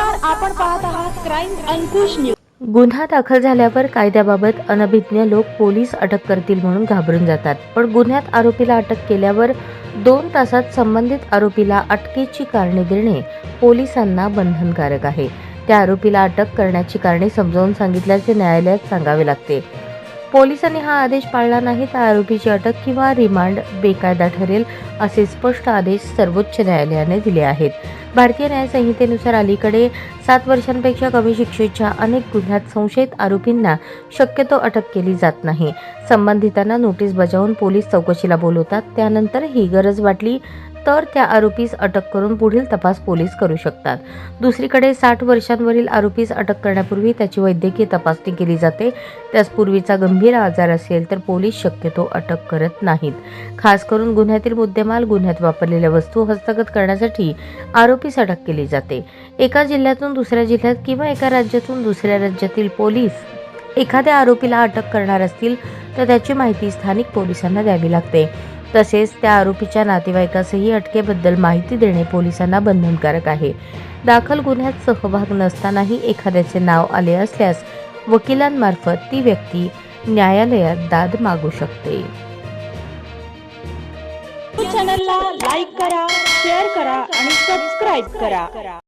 आपण पाहत आहात क्राईम अंकुश न्यूज गुन्हा दाखल झाल्यावर कायद्याबाबत अनभिज्ञ लोक पोलीस अटक करतील म्हणून घाबरून जातात. पण गुन्ह्यात आरोपीला अटक केल्यावर दोन तासात संबंधित आरोपीला अटकेची कारणे देणे पोलिसांना बंधनकारक आहे. त्या आरोपीला अटक करण्याची कारणे समजावून सांगितल्याचे न्यायालयात सांगावे लागते. पोलिसांनी हा आदेश पाळला नाही तर आरोपीची अटक किंवा रिमांड बेकायदा ठरेल असे स्पष्ट आदेश सर्वोच्च न्यायालयाने दिले आहेत. भारतीय न्यायसंहितेनुसार अलीकडे सात वर्षांपेक्षा कमी शिक्षेच्या अनेक गुन्ह्यात संशयित आरोपींना शक्यतो अटक केली जात नाही. संबंधितांना नोटीस बजावून पोलीस चौकशीला बोलवतात. त्यानंतर ही गरज वाटली तर त्या आरोपीस अटक करून पुढील तपास पोलीस करू शकतात. दुसरीकडे साठ वर्षांवरील आरोपीस अटक करण्यापूर्वी त्याची वैद्यकीय तपासणी केली जाते. त्यास पूर्वीचा गंभीर आजार असेल तर पोलीस शक्यतो अटक करत नाहीत. खास करून गुन्ह्यातील मुद्देमाल गुन्ह्यात वापरलेल्या वस्तू हस्तगत करण्यासाठी आरोपी आरोपीस अटक केली जाते. एका जिल्ह्यातून दुसऱ्या जिल्ह्यात किंवा एका राज्यातून दुसऱ्या राज्यातील पोलीस एखाद्या आरोपीला अटक करणार असतील तर त्याची माहिती स्थानिक पोलिसांना द्यावी लागते. तसेच त्या आरोपीच्या नातेवाईकासही अटकेबद्दल माहिती देणे पोलिसांना बंधनकारक आहे. दाखल गुन्ह्यात सहभाग नसतानाही एखाद्याचे नाव आले असल्यास वकिलांमार्फत ती व्यक्ती न्यायालयात दाद मागू शकते. चॅनलला लाईक करा. शेअर करा आणि सबस्क्राईब करा.